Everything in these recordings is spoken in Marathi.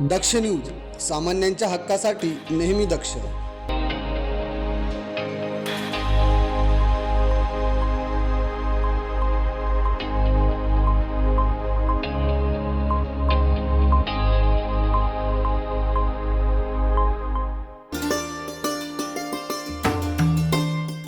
दक्ष न्यूज सामान्यांच्या हक्कासाठी नेहमी दक्ष.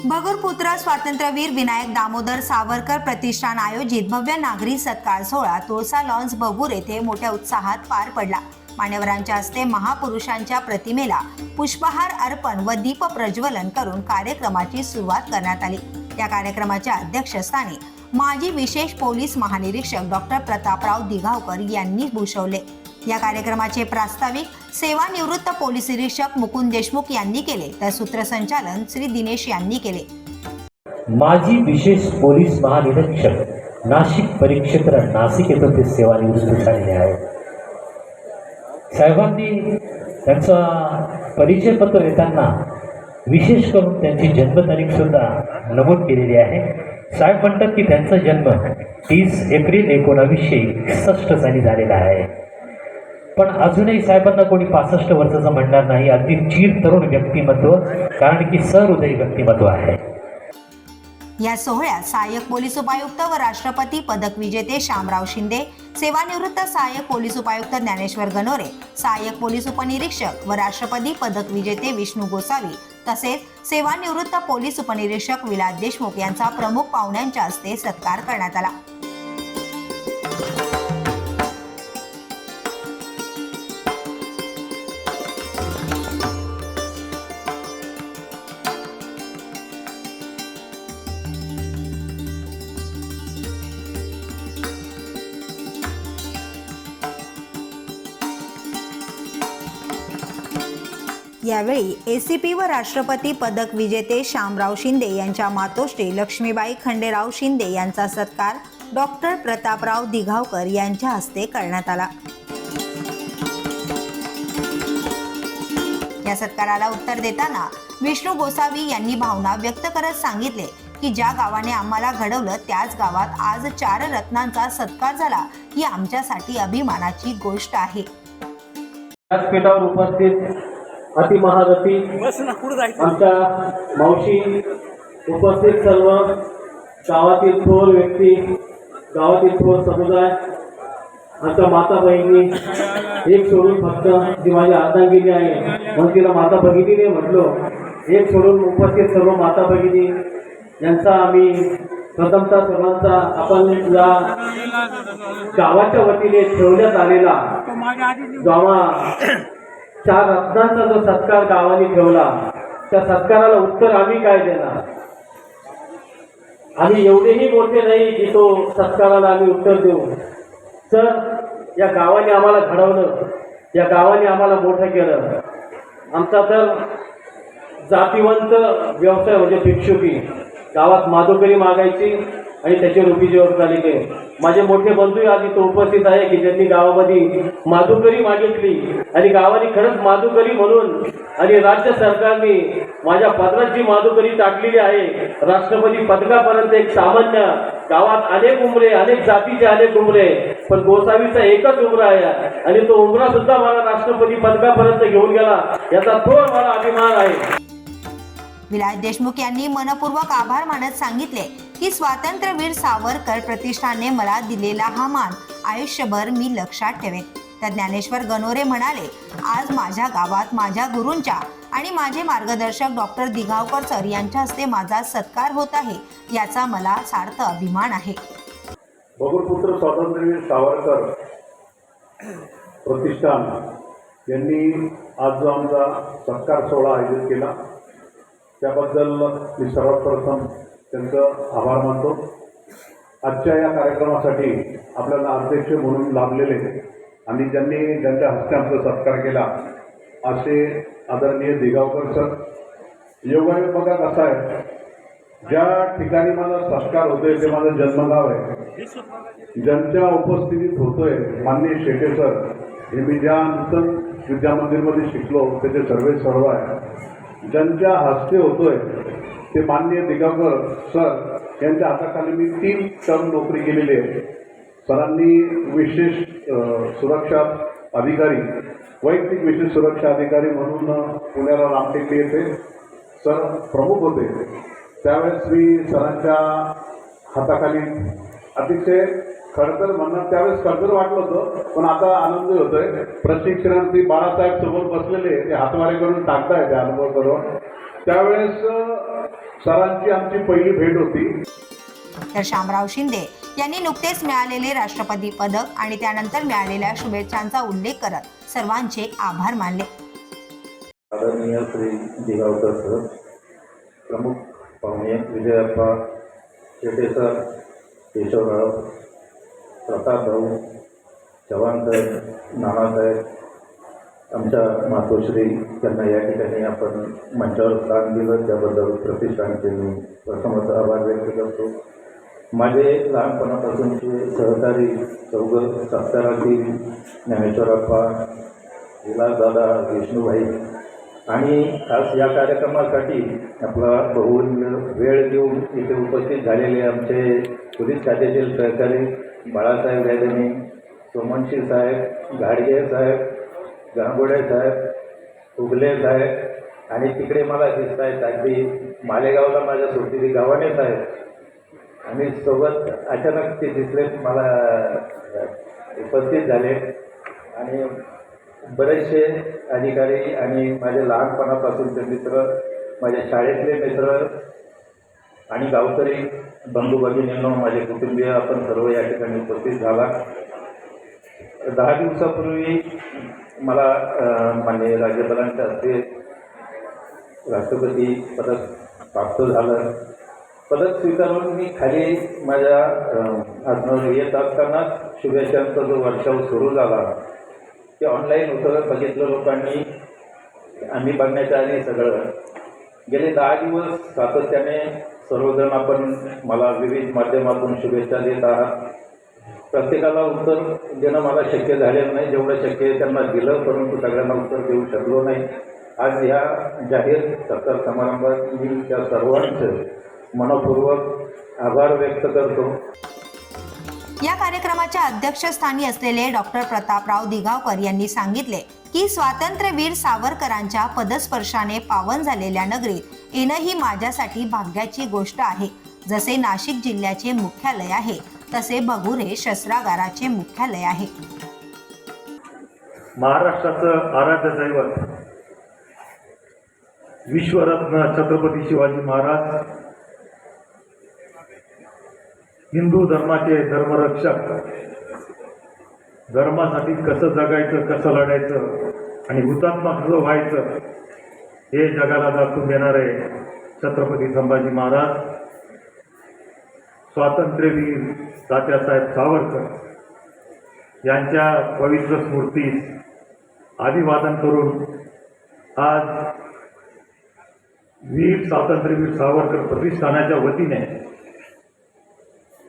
भगूरपुत्रा स्वातंत्र्यवीर विनायक दामोदर सावरकर प्रतिष्ठान आयोजित भव्य नागरी सत्कार सोहळा तुळसा लॉन्स भगूर येथे मोठ्या उत्साहात पार पडला. मान्यवरांच्या हस्ते महापुरुषांच्या प्रतिमेला पुष्पहार अर्पण व दीप प्रज्वलन करून कार्यक्रमाची सुरुवात करण्यात आली. या कार्यक्रमाच्या अध्यक्षस्थानी माजी विशेष पोलीस महानिरीक्षक डॉक्टर प्रतापराव दिघावकर यांनी भूषवले. या कार्यक्रमाचे प्रास्ताविक सेवानिवृत्त पोलीस निरीक्षक मुकुंद देशमुख यांनी केले तर सूत्रसंचालन श्री दिनेश यांनी केले. माजी विशेष पोलीस महानिरीक्षक नाशिक परिक्षेत्र नाशिक येथे ते सेवानिवृत्त झालेले आहेत साहेबांनी त्यांचा परिचयपत्र देताना विशेष करून त्यांची जन्मतारीख सुद्धा नमूद केलेली आहे. साहेब म्हणतात की त्यांचा जन्म तीस एप्रिल एकोणावीसशे एकसष्ट साली झालेला आहे. पण अजूनही साहेबांना कोणी पासष्ट वर्षाचं म्हणणार नाही. अगदी चीर तरुण व्यक्तिमत्व कारण की सहृदय व्यक्तिमत्व आहे. या सोहळ्यात सहाय्यक पोलीस उपायुक्त व राष्ट्रपती पदक विजेते शामराव शिंदे सेवानिवृत्त सहाय्यक पोलीस उपायुक्त ज्ञानेश्वर गणोरे सहाय्यक पोलीस उपनिरीक्षक व राष्ट्रपती पदक विजेते विष्णू गोसावी तसेच सेवानिवृत्त पोलीस उपनिरीक्षक विलास देशमुख यांचा प्रमुख पाहुण्यांच्या हस्ते सत्कार करण्यात आला. यावेळी एसीपी व राष्ट्रपती पदक विजेते श्यामराव शिंदे यांच्या मातोश्री लक्ष्मीबाई खंडेराव शिंदे यांचा सत्कार डॉक्टर प्रतापराव दिघावकर यांच्या हस्ते करण्यात आला. या सत्काराला उत्तर देताना विष्णू गोसावी यांनी भावना व्यक्त करत सांगितले की ज्या गावाने आम्हाला घडवलं त्याच गावात आज चार रत्नांचा सत्कार झाला ही आमच्यासाठी अभिमानाची गोष्ट आहे. व्यासपीठावर उपस्थित अतिमहारथी आमच्या मावशी उपस्थित सर्व गावातील थोर व्यक्ती गावातील थोर समुदाय आमच्या माता बहिणी एक सोडून फक्त जी माझी अर्धांगिनी आहे म्हणून तिला माता भगिनीने म्हटलो एक सोडून उपस्थित सर्व माता भगिनी यांचा आम्ही प्रथमतः सर्वांचा आपण या गावाच्या वतीने ठेवण्यात आलेला गावा चार रत्नांचा जो सत्कार गावाने ठेवला त्या सत्काराला उत्तर आम्ही काय देणार? आम्ही एवढेही मोठे नाही की तो सत्काराला आम्ही उत्तर देऊ. तर या गावाने आम्हाला घडवलं या गावाने आम्हाला मोठं केलं. आमचा तर जातीवंत व्यवसाय म्हणजे भिक्षुकी. गावात माधुकरी मागायची आणि त्याचे रुपी जेवण झालेली माझे मोठे बंधू आज इथं उपस्थित आहे की ज्यांनी गावामध्ये माधुकरी मागितली. आणि गावाने खरंच माधुकरी म्हणून आणि राज्य सरकारने माझ्या पदरात जी माधुकरी टाकलेली आहे राष्ट्रपती पदकापर्यंत एक सामान्य गावात अनेक उमरे अनेक जातीचे अनेक उमरे पण गोसावीचा एकच उमरा आहे. आणि तो उमरा सुद्धा मला राष्ट्रपती पदकापर्यंत घेऊन गेला याचा थोर मला अभिमान आहे. विलास देशमुख यांनी मनपूर्वक आभार मानत सांगितले. की स्वातंत्र्यवीर सावरकर प्रतिष्ठानने मला दिलेला हा मान. आयुष्यभर मी लक्षात ठेवेन. तर ज्ञानेश्वर गणोरे म्हणाले आज माझ्या गावात माझ्या गुरूंच्या आणि माझे मार्गदर्शक डॉक्टर दिघावकर सर यांच्या हस्ते माझा सत्कार होत आहे याचा मला सार्थ अभिमान आहे. भगुरपुत्र स्वातंत्र्यवीर सावरकर प्रतिष्ठान यांनी आज जो आमचा सत्कार सोहळा आयोजित केला त्याबद्दल मी सर्वात प्रथम त्यांचं आभार मानतो. आजच्या या कार्यक्रमासाठी आपल्याला अध्यक्ष म्हणून लाभलेले आणि ज्यांनी ज्यांच्या हस्ते आमचा सत्कार केला असे आदरणीय दिगावकर सर. योगायोग बघा कसा आहे. ज्या ठिकाणी माझा संस्कार होतोय ते माझं जन्मगाव आहे. ज्यांच्या उपस्थितीत होतोय माननीय शेटे सर हे मी ज्या नूतन विद्यामंदिरमध्ये शिकलो त्याचे सर्वे सर्व आहे. ज्यांच्या हस्ते होतोय ते माननीय दिगंबर सर यांच्या हाताखाली मी तीन टर्म नोकरी केलेली आहे. सरांनी विशेष सुरक्षा अधिकारी वैयक्तिक विशेष सुरक्षा अधिकारी म्हणून पुण्याला रामटेकडी येथे सर प्रमुख होते. त्यावेळेस मी सरांच्या हाताखाली अतिशय खडतर म्हणणं त्यावेळेस खडतर वाटलं होतं पण आता आनंद होतोय. प्रशिक्षणार्थी बाळासाहेब समोर बसलेले ते हातवारे करून टाकताय ते अनुभव करून त्यावेळेस सरांची आमची पहिली भेट होती. तर शामराव शिंदे यांनी नुकतेच मिळालेले राष्ट्रपती पदक आणि त्यानंतर मिळालेल्या शुभेच्छांचा उल्लेख करत सर्वांचे आभार मानले. आदरणीय श्री दिगावकर सर प्रमुख पाहुणे विजयप्पा शेटे सर केशवराव प्रताप भाऊ चव्हाण साहेब नानासाहेब आमच्या मातोश्री त्यांना या ठिकाणी आपण मंचावर स्थान दिलं. त्याबद्दल प्रतिष्ठानचे मी प्रथमच आभार व्यक्त करतो. माझे लहानपणापासूनचे सहकारी चौघ सत्कारातील ज्ञानेश्वरप्पा विलासदादा विष्णूभाई आणि खास या कार्यक्रमासाठी आपला बहुमूल्य वेळ देऊन इथे उपस्थित झालेले आमचे पोलीस खात्यातील सहकारी बाळासाहेब गायदने सोमनशी साहेब घाडगे साहेब गांगोडे साहेब उगले साहेब आणि तिकडे मला दिसत आहेत अगदी मालेगावला माझ्या सोबती गावाने साहेब. आणि सोबत अचानक ते दिसले मला उपस्थित झाले. आणि बरेचसे अधिकारी आणि माझे लहानपणापासूनचे मित्र माझ्या शाळेतले मित्र आणि गावकरी बंधू भगिनींनो माझे कुटुंबीय आपण सर्व या ठिकाणी उपस्थित झाला. दहा दिवसापूर्वी मला अ, राज्यपालांच्या हस्ते राष्ट्रपती पदक प्राप्त झालं. पदक स्वीकारून मी खाली माझ्या अ, येत असतानाच शुभेच्छांचा जो वर्षाव सुरू झाला ते ऑनलाईन होतं बघितलं लोकांनी. आम्ही बघण्याच्या आधी सगळं गेले दहा दिवस सातत्याने सर्वजण आपण मला विविध माध्यमातून शुभेच्छा देत आहात. प्रत्येकाला उत्तर देणं मला शक्य झालेलं नाही. जेवढं शक्य आहे त्यांना दिलं परंतु सगळ्यांना उत्तर देऊ शकलो नाही. आज ह्या जाहीर सत्कार समारंभात मी त्या सर्वांचं मनपूर्वक आभार व्यक्त करतो. या कार्यक्रमाच्या अध्यक्षस्थानी असलेले डॉक्टर प्रतापराव दिगावकर यांनी सांगितले की स्वातंत्र्यवीर सावरकरांच्या पदस्पर्शाने पावन झालेल्या नगरीत येणं ही माझ्यासाठी भाग्याची गोष्ट आहे. जसे नाशिक जिल्ह्याचे मुख्यालय आहे तसे बगुरे शस्त्रागाराचे मुख्यालय आहे. महाराष्ट्राचं आराध्य दैवत विश्वरत्न छत्रपती शिवाजी महाराज हिंदू धर्माचे धर्मरक्षक धर्मासाठी कसं जगायचं कसं लढायचं आणि हुतात्मा कसं व्हायचं हे जगाला दाखवून देणारे छत्रपती संभाजी महाराज. स्वातंत्र्यवीर तात्यासाहेब सावरकर यांच्या पवित्र स्मृतीस अभिवादन करून आज वीर स्वातंत्र्यवीर सावरकर प्रतिष्ठानाच्या वतीने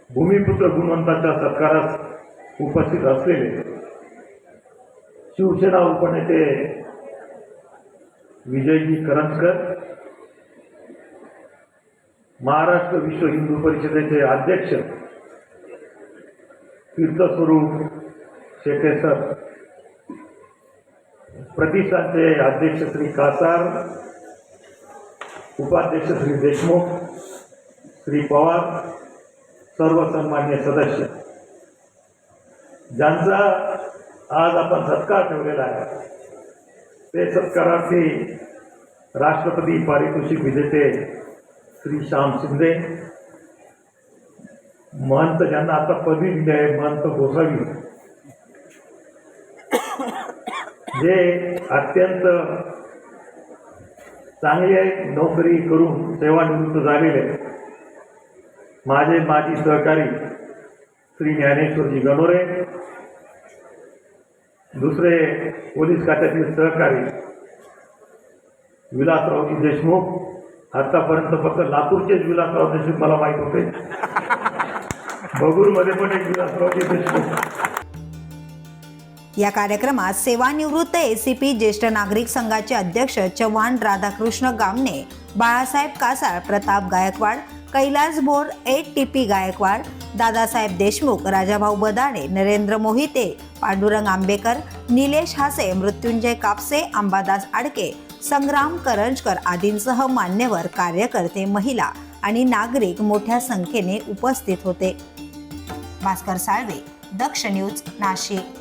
भूमिपुत्र गुणवंताच्या सत्कारास उपस्थित असलेले शिवसेना उपनेते विजयजी करंजकर महाराष्ट्र विश्व हिंदू परिषदेचे अध्यक्ष तीर्थस्वरूप शेटे सर प्रतिष्ठानचे अध्यक्ष श्री कासार उपाध्यक्ष श्री देशमुख श्री पवार सर्व सन्मान्य सदस्य. ज्यांचा आज आपण सत्कार ठेवलेला आहे ते सत्कारार्थी राष्ट्रपती पारितोषिक विजेते श्री श्याम शिंदे. महंत ज्यांना आता पदवी दिली आहे महंत गोसावी. जे अत्यंत चांगली नोकरी करून सेवानिवृत्त झालेले माझे माजी सहकारी श्री ज्ञानेश्वरजी गणोरे. दुसरे पोलीस खात्यातील सहकारी विलासरावजी देशमुख. आतापर्यंत फक्त लातूरचेच विलासराव देशमुख मला माहीत होते. बगूरमध्ये पण एक विलासरावजी देशमुख. या कार्यक्रमात सेवानिवृत्त एसीपी ज्येष्ठ नागरिक संघाचे अध्यक्ष चव्हाण राधाकृष्ण गामने बाळासाहेब कासाळ प्रताप गायकवाड कैलास भोर एट टी पी गायकवाड दादासाहेब देशमुख राजाभाऊ बदाणे नरेंद्र मोहिते पांडुरंग आंबेकर निलेश हासे मृत्युंजय कापसे अंबादास आडके संग्राम करंजकर आदींसह मान्यवर कार्यकर्ते महिला आणि नागरिक मोठ्या संख्येने उपस्थित होते. भास्कर साळवे दक्ष न्यूज नाशिक.